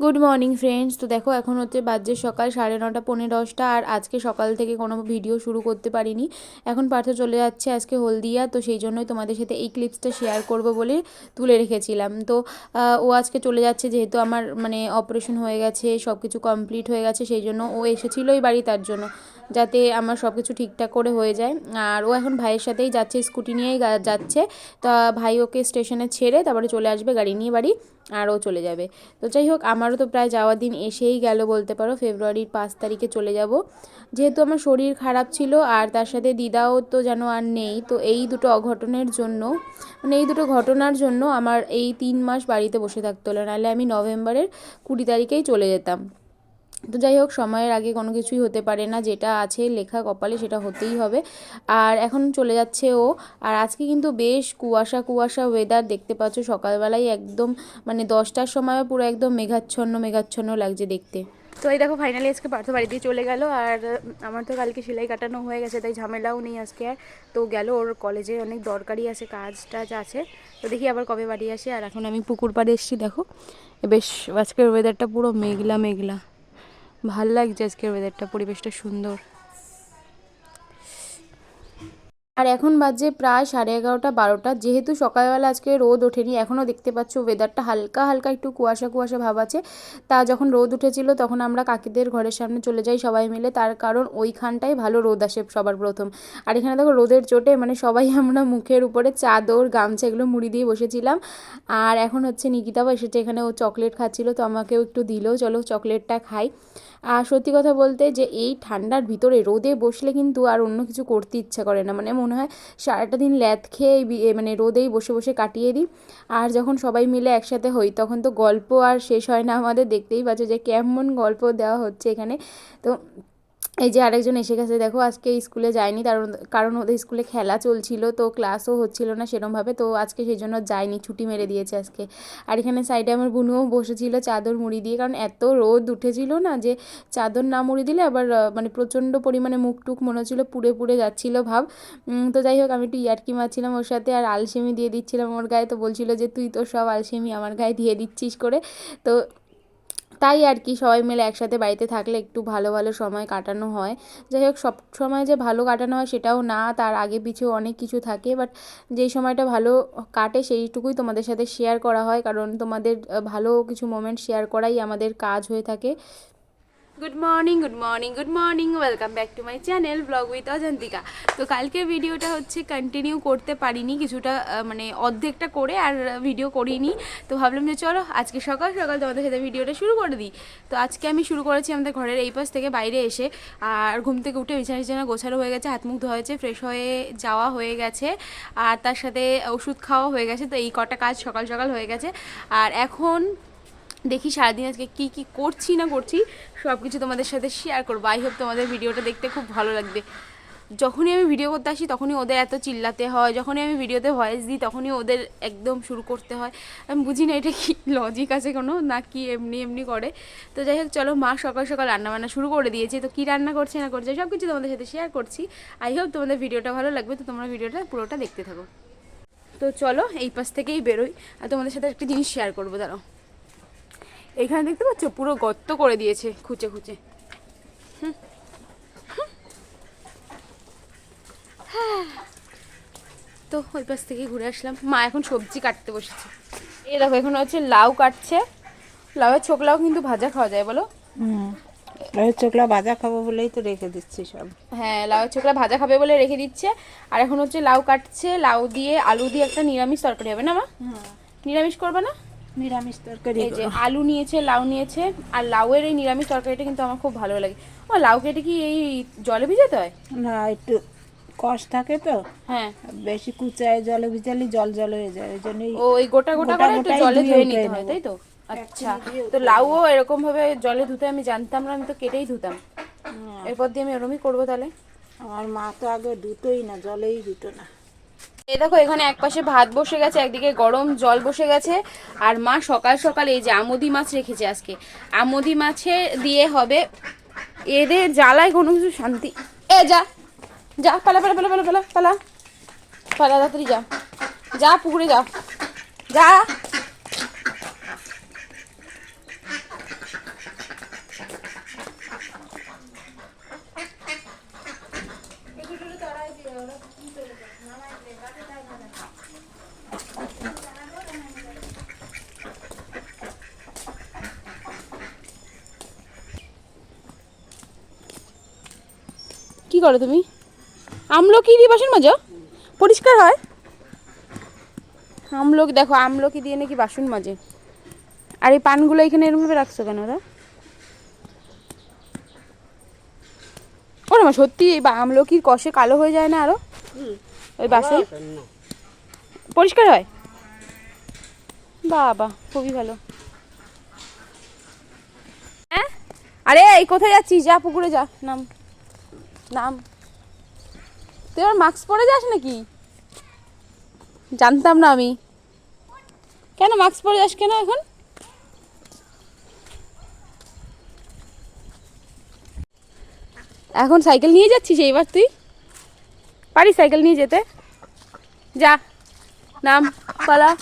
Good morning friends তো দেখো, এখন হচ্ছে বাজে সকাল সাড়ে নটা, পৌনে দশটা, আর আজকে সকাল থেকে কোনো ভিডিও শুরু করতে পারিনি। এখন পার্থ চলে যাচ্ছে আজকে হলদিয়া, তো সেই জন্যই তোমাদের সাথে এই ক্লিপসটা শেয়ার করব বলে তুলে রেখেছিলাম। তো ও আজকে চলে যাচ্ছে যেহেতু আমার মানে অপারেশন হয়ে গেছে সব কিছু কমপ্লিট হয়ে গেছে, সেই জন্য ও এসেছিলোই বাড়ি তার জন্য, যাতে আমার সব কিছু ঠিকঠাক করে হয়ে যায়। আর ও এখন ভাইয়ের সাথেই যাচ্ছে স্কুটি নিয়েই যাচ্ছে। তা ভাই ওকে স্টেশনে ছেড়ে তারপরে চলে আসবে গাড়ি নিয়ে বাড়ি। আর ও চলে যাবে। তো যাই হোক আমারও তো প্রায় যাওয়ার দিন এসেই গেল বলতে পারো। ফেব্রুয়ারির পাঁচ তারিখে চলে যাব। যেহেতু আমার শরীর খারাপ ছিল আর তার সাথে দিদাও তো যেন আর নেই, তো এই দুটো অঘটনের জন্য মানে এই দুটো ঘটনার জন্য আমার এই তিন মাস বাড়িতে বসে থাকতে হলো। নাহলে আমি নভেম্বরের কুড়ি তারিখেই চলে যেতাম। তো যাই হোক, সময়ের আগে কোনো কিছুই হতে পারে না। যেটা আছে, লেখা কপালে সেটা হতেই হবে। আর এখন চলে যাচ্ছে ও। আর আজকে কিন্তু বেশ কুয়াশা কুয়াশা ওয়েদার দেখতে পাচ্ছ। সকালবেলায় একদম মানে দশটার সময় পুরো একদম মেঘাচ্ছন্ন মেঘাচ্ছন্ন লাগছে দেখতে। তো এই দেখো ফাইনালি আজকে পার্থ বাড়িতে চলে গেল। আর আমার তো কালকে সেলাই কাটানো হয়ে গেছে, তাই ঝামেলাও নেই আজকে আর। তো গেল ওর কলেজে অনেক দরকারি আছে কাজ টাজ আছে। তো দেখি আবার কবে বাড়ি আসে। আর এখন আমি পুকুর পাড়ে এসেছি, দেখো। বেশ, আজকের ওয়েদারটা পুরো মেঘলা মেঘলা। ভালো লাগছে আজকের ওয়েদারটা পরিবেশটা সুন্দর। আর এখন বাজে প্রায় সাড়ে এগারোটা, বারোটা। যেহেতু সকালবেলা আজকে রোদ ওঠেনি, এখনও দেখতে পাচ্ছ ওয়েদারটা হালকা হালকা একটু কুয়াশা কুয়াশা ভাব আছে। তা যখন রোদ উঠেছিল তখন আমরা কাকিদের ঘরের সামনে চলে যাই সবাই মিলে। তার কারণ ওইখানটায় ভালো রোদ আসে সবার প্রথম। আর এখানে দেখো রোদের চোটে মানে সবাই আমরা মুখের উপরে চাদর, গামছা এগুলো মুড়ি দিয়ে বসেছিলাম। আর এখন হচ্ছে নিকিতাও এসেছে, এখানে ও চকলেট খাচ্ছিল, তো আমাকেও একটু দিল, চলো চকলেটটা খাই। আর সত্যি কথা বলতে যে এই ঠান্ডার ভিতরে রোদে বসলে কিন্তু আর অন্য কিছু করতে ইচ্ছা করে না। মানে মনে হয় সারাটা দিন ল্যাদ খেয়ে এই মানে রোদেই বসে বসে কাটিয়ে দিই। আর যখন সবাই মিলে একসাথে হই, তখন তো গল্প আর শেষ হয় না আমাদের। দেখতেই পাচ্ছ যে কেমন গল্প দেওয়া হচ্ছে এখানে। তো এই যে আরেকজন এসে গেছে, দেখো আজকে স্কুলে যায়নি কারণ কারণ ওদের স্কুলে খেলা চলছিল, তো ক্লাসও হচ্ছিল না সেরমভাবে, তো আজকে সেই জন্য যায়নি, ছুটি মেরে দিয়েছে আজকে। আর এখানে সাইডে আমার বুনুও বসেছিল চাদর মুড়ি দিয়ে, কারণ এত রোদ উঠেছিল না যে চাদর না মুড়ি দিলে আবার মানে প্রচণ্ড পরিমাণে মুখ টুক মনে হচ্ছিল, পুড়ে পুড়ে যাচ্ছিল ভাব। তো যাই হোক, আমি একটু ইয়ার্কি মারছিলাম ওর সাথে, আর আলসেমি দিয়ে দিচ্ছিলাম ওর গায়ে, তো বলছিল যে তুই তো সব আলসেমি আমার গায়ে দিয়ে দিচ্ছিস করে। তো তাই আর কি সবাই মিলে একসাথে বাড়িতে থাকলে একটু ভালো ভালো সময় কাটানো হয়। যাই হোক, সব সময় যে ভালো কাটানো হয় সেটাও না, তার আগে পিছু অনেক কিছু থাকে। বাট যেই সময়টা ভালো কাটে সেইটুকুই তোমাদের সাথে শেয়ার করা হয়। কারণ তোমাদের ভালো কিছু মোমেন্ট শেয়ার করাই আমাদের কাজ হয়ে থাকে। Good morning good morning good morning welcome back to my channel vlog with Ajantika তো কালকের ভিডিওটা হচ্ছে কন্টিনিউ করতে পারিনি, কিছুটা মানে অর্ধেকটা করে আর ভিডিও করিনি। তো ভাবলাম যে চলো, আজকে সকাল সকাল তোমাদের সাথে ভিডিওটা শুরু করে দিই। তো আজকে আমি শুরু করেছি আমাদের ঘরের এই পাশ থেকে বাইরে এসে। আর ঘুম থেকে উঠে বিছানা বিছানা গোছানো হয়ে গেছে, হাত মুখ ধোয়া হয়েছে ফ্রেশ হয়ে যাওয়া হয়ে গেছে। আর তার সাথে ওষুধ খাওয়া হয়ে গেছে, তো এই কটা কাজ সকাল সকাল হয়ে গেছে। আর এখন দেখি সারাদিন আজকে কী কী করছি না করছি সব কিছু তোমাদের সাথে শেয়ার করব। আই হোপ তোমাদের ভিডিওটা দেখতে খুব ভালো লাগবে। যখনই আমি ভিডিও করতে আসি, তখনই ওদের এত চিল্লাতে হয়, যখনই আমি ভিডিওতে ভয়েস দিই, তখনই ওদের একদম শুরু করতে হয়। আমি বুঝি না এটা কি লজিক আছে কোনো, না কি এমনি এমনি করে। তো যাই হোক, চলো মা সকাল সকাল রান্না বান্না শুরু করে দিয়েছে। তো কী রান্না করছে না করছে সব কিছু তোমাদের সাথে শেয়ার করছি। আই হোপ তোমাদের ভিডিওটা ভালো লাগবে, তো তোমরা ভিডিওটা পুরোটা দেখতে থাকো। তো চলো এই পাশ থেকেই বেরোই, আর তোমাদের সাথে একটা জিনিস শেয়ার করব, দাঁড়াও। এখানে দেখতে পাচ্ছ? পুরো গর্ত করে দিয়েছে খুঁচে খুঁচে। তো ওই পাশ থেকে ঘুরে আসলাম। মা এখন সবজি কাটতে বসেছে। এই দেখো এখন হচ্ছে লাউ কাটছে। লাউয়ের ছোকলাও কিন্তু ভাজা খাওয়া যায় বলো? ওই চোখলা ভাজা খাব বলেই তো রেখে দিচ্ছি সব। হ্যাঁ লাউয়ের ছোকলা ভাজা খাবে বলে রেখে দিচ্ছে। আর এখন হচ্ছে লাউ কাটছে। লাউ দিয়ে আলু দিয়ে একটা নিরামিষ তরকারি হবে না মা? নিরামিষ করবে না? নিরামিষ তরকারি এই যে আলু নিয়েছে লাউ নিয়েছে আর লাউয়ের এই নিরামিষ তরকারিটা কিন্তু আমার খুব ভালো লাগে। ও লাউ কেটে কি এই জলে ভিজাতে হয়? না একটু কষ থাকে তো হ্যাঁ। বেশি কুচায় জলে ভিজালে জল জল হয়ে যায় ওই জন্যই ও এই গোটা গোটা করে একটু জলে ধুয়ে নিতে হয় তাই তো? আচ্ছা। তো লাউও এরকম ভাবে জলে ধুতে আমি জানতাম না আমি তো কেটেই ধুতাম। এরপর দিয়ে আমি এরকমই করব তাহলে? আমার মা তো আগে দুটোই না জলেই দুটো না। এই দেখো, এখানে এক পাশে ভাত বসে গেছে, একদিকে গরম জল বসে গেছে। আর মা সকাল সকাল এই যে আমদি মাছ রেখেছে আজকে। আমোদি মাছে দিয়ে হবে এদের জ্বালায় কোনো কিছু শান্তি। এ, যা যা, পালা পালা পালা পালা পালা পালা। পালা, তাড়াতাড়ি যা। যা, পুকুরে যা। যা। কি করো তুমি? আমলকি দিয়ে বাসন মাজো? পরিষ্কার হয়? আমলকি দেখো আমলকি দিয়ে নাকি বাসন মাজে। আর এই পানগুলো এখানে এরমভাবে রাখছো কেন ওরা? ওরে সত্যি এই আমলকির কষে কালো হয়ে যায় না আরও? ওই বাসন পরিষ্কার হয়? বাবা খুবই ভালো। হ্যাঁ? আরে এই কোথায় যাচ্ছিস? যা পুকুরে যা নাম। নাম। তুই আবার মাস্ক পরে যাস নাকি? জানতাম না আমি। কেন মাস্ক পরে যাস কেন এখন? এখন সাইকেল নিয়ে যাচ্ছিস এইবার তুই? পারিস সাইকেল নিয়ে যেতে? যা, নাম, পালা।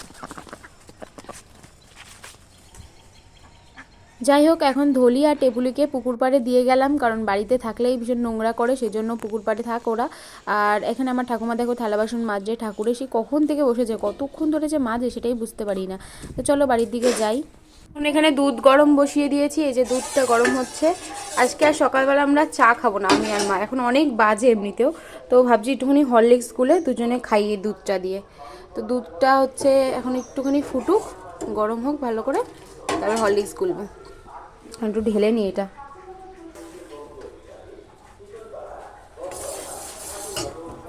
যাই হোক, এখন ধলি আর টেবুলিকে পুকুর পাড়ে দিয়ে গেলাম, কারণ বাড়িতে থাকলেই ভীষণ নোংরা করে, সেজন্য পুকুর পাড়ে থাক ওরা। আর এখানে আমার ঠাকুমা দেখো, থালা বাসন মাজে ঠাকুরে সে কখন থেকে বসেছে, কতক্ষণ ধরে যে মাজে সেটাই বুঝতে পারি না। তো চলো বাড়ির দিকে যাই। এখন এখানে দুধ গরম বসিয়ে দিয়েছি, এই যে দুধটা গরম হচ্ছে। আজকে আর সকালবেলা আমরা চা খাব না, আমি আর মা। এখন অনেক বাজে এমনিতেও। তো ভাবছি একটুখানি হরলিক্স গুলে দুজনে খাইয়ে দুধটা দিয়ে। তো দুধটা হচ্ছে এখন একটুখানি ফুটুক, গরম হোক ভালো করে, তারপর হরলিক্স গুলবো। একটু ঢেলে নি এটা।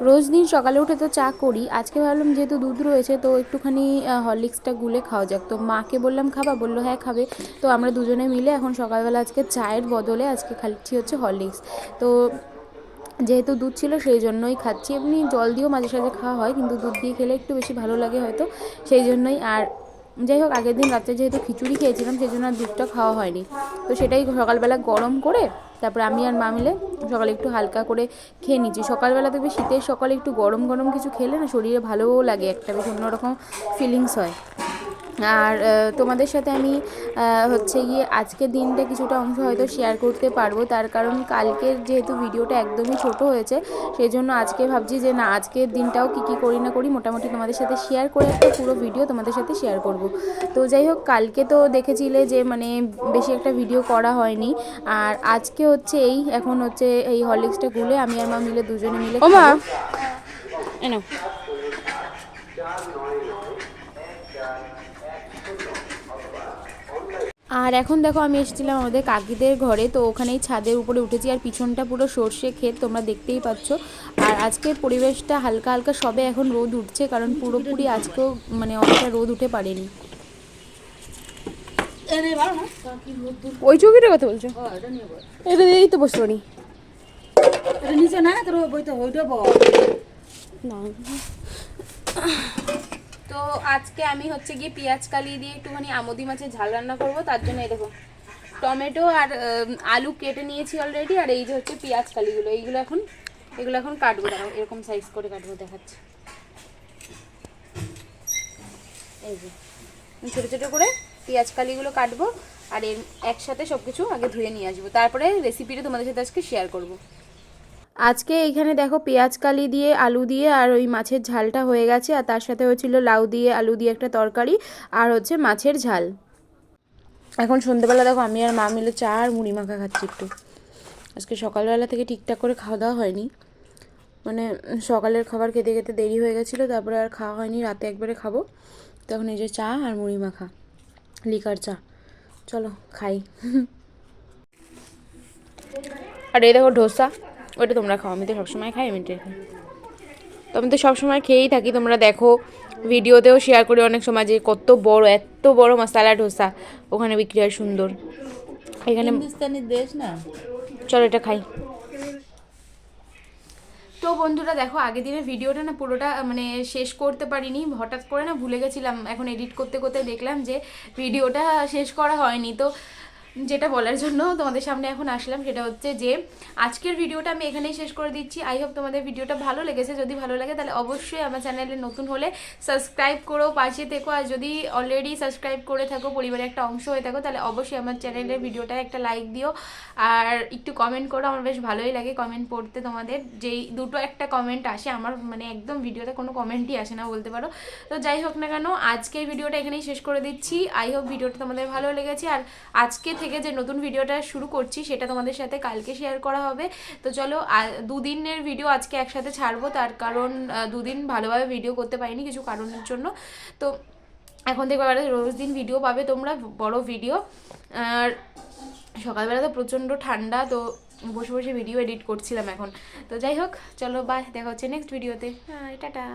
রোজ দিন সকালে উঠে তো চা করি, আজকে ভাবলাম যেহেতু দুধ রয়েছে, তো একটুখানি হরলিক্সটা গুলে খাওয়া যাক। তো মাকে বললাম, খাবা? বলল হ্যাঁ খাবে। তো আমরা দুজনে মিলে এখন সকালবেলা আজকে চায়ের বদলে আজকে খাচ্ছি হচ্ছে হরলিক্স। তো যেহেতু দুধ ছিল, সেই জন্যই খাচ্ছি। এমনি জল দিয়েও মাঝে সাঝে খাওয়া হয়, কিন্তু দুধ দিয়ে খেলে একটু বেশি ভালো লাগে হয়তো, সেই জন্যই। আর যাই হোক, আগের দিন রাত্রে যেহেতু খিচুড়ি খেয়েছিলাম, সেই জন্য আর দুধটা খাওয়া হয়নি। তো সেটাই সকালবেলা গরম করে, তারপরে আমি আর মা মিলে সকালে একটু হালকা করে খেয়ে নিচ্ছি। সকালবেলা দেখবে শীতের সকালে একটু গরম গরম কিছু খেলে না শরীরে ভালোও লাগে, একটা বেশ অন্যরকম ফিলিংস হয়। আর তোমাদের সাথে আমি হচ্ছে গিয়ে আজকের দিনটা কিছুটা অংশ হয়তো শেয়ার করতে পারব। তার কারণ কালকের যেহেতু ভিডিওটা একদমই ছোট হয়েছে সেই জন্য আজকে ভাবছি যে না আজকের দিনটাও কী কী করি না করি মোটামুটি তোমাদের সাথে শেয়ার করে একটা পুরো ভিডিও তোমাদের সাথে শেয়ার করব। তো যাই হোক কালকে তো দেখেছিলে যে মানে বেশি একটা ভিডিও করা হয়নি। আর আজকে হচ্ছে এই এখন হচ্ছে এই হরলিক্সটা গুলে আমি আর মা মিলে দুজনে মিলে ও মা! আর এখন দেখো আমি এসেছিলাম আমাদের কাকিদের ঘরে তো ওখানেই ছাদের উপরে উঠেছি আর পিছনটা পুরো সর্ষে ক্ষেত তোমরা দেখতেই পাচ্ছ। আর আজকের পরিবেশটা হালকা হালকা সবে এখন রোদ উঠছে কারণ পুরোপুরি আজকেও মানে অনেকটা রোদ উঠে পারেনি ওই চৌকিটার কথা বলছো? এটা দিয়েই তো বসতে পারি। নিচে না তোর বইতে ওইটা বল। না। তো আজকে আমি হচ্ছে গিয়ে পেঁয়াজ কালি দিয়ে একটুখানি আমদি মাছের ঝাল রান্না করব, তার জন্য এই দেখো টমেটো আর আলু কেটে নিয়েছি অলরেডি আর এই যে হচ্ছে পেঁয়াজ কালিগুলো, এইগুলো এখন, এগুলো এখন কাটবো, দেখো এরকম সাইজ করে কাটবো, দেখাচ্ছি। এই যে ছোটো ছোটো করে পেঁয়াজ কালিগুলো কাটবো, আর এর একসাথে সব কিছু আগে ধুয়ে নিয়ে আসব, তারপরে রেসিপিটা তোমাদের সাথে আজকে শেয়ার করব। আজকে এখানে দেখো পেঁয়াজ কালি দিয়ে, আলু দিয়ে আর ওই মাছের ঝালটা হয়ে গেছে। আর তার সাথে হচ্ছিল লাউ দিয়ে, আলু দিয়ে একটা তরকারি আর হচ্ছে মাছের ঝাল। এখন সন্ধ্যেবেলা দেখো আমি আর মা মিলে চা আর মুড়ি মাখা খাচ্ছি একটু। আজকে সকালবেলা থেকে ঠিকঠাক করে খাওয়া দাওয়া হয়নি। মানে সকালের খাবার খেতে খেতে দেরি হয়ে গেছিল, তারপরে আর খাওয়া হয়নি, রাতে একবারে খাব। তখন এই যে চা আর মুড়ি মাখা, লিকার চা। চলো, খাই। আর এই দেখো ডোসা ওটা তোমরা খাও আমি তো সবসময় খাই আমি এটা তো আমি তো সবসময় খেয়েই থাকি তোমরা দেখো ভিডিওতেও শেয়ার করি অনেক সময় যে কত বড় এত বড় মশালা ডোসা ওখানে বিক্রি হয় সুন্দর। এখানে দেশ না? চলো এটা খাই। তো বন্ধুরা দেখো আগের দিনের ভিডিওটা না পুরোটা মানে শেষ করতে পারিনি হঠাৎ করে না ভুলে গেছিলাম এখন এডিট করতে করতে দেখলাম যে ভিডিওটা শেষ করা হয়নি। তো যেটা বলার জন্য তোমাদের সামনে এখন আসলাম, সেটা হচ্ছে যে আজকের ভিডিওটা আমি এখানেই শেষ করে দিচ্ছি। আই হোপ তোমাদের ভিডিওটা ভালো লেগেছে। যদি ভালো লাগে তাহলে অবশ্যই আমার চ্যানেলে নতুন হলে সাবস্ক্রাইব করো, পাশে থেকো। আর যদি অলরেডি সাবস্ক্রাইব করে থাকো পরিবারের একটা অংশ হয়ে থাকো, তাহলে অবশ্যই আমার চ্যানেলের ভিডিওটা একটা লাইক দিও। আর একটু কমেন্ট করো, আমার বেশ ভালোই লাগে কমেন্ট পড়তে তোমাদের। যেই দুটো একটা কমেন্ট আসে, আমার মানে একদম ভিডিওতে কোনো কমেন্টই আসে না, বলতে পারো। তো যাই হোক না কেন, আজকের ভিডিওটা এখানেই শেষ করে দিচ্ছি। আই হোপ ভিডিওটা তোমাদের ভালো লেগেছে। আর আজকে থেকে যে নতুন ভিডিওটা শুরু করছি, সেটা তোমাদের সাথে কালকে শেয়ার করা হবে। তো চলো দুদিনের ভিডিও আজকে একসাথে ছাড়বো। তার কারণ দুদিন ভালোভাবে ভিডিও করতে পারিনি কিছু কারণের জন্য। তো এখন থেকে রোজ দিন ভিডিও পাবে তোমরা, বড় ভিডিও আর সকালবেলা তো প্রচণ্ড ঠান্ডা, তো বসে বসে ভিডিও এডিট করছিলাম এখন। তো যাই হোক, চলো বাই দেখা হচ্ছে নেক্সট ভিডিওতে হ্যাঁ টাটা।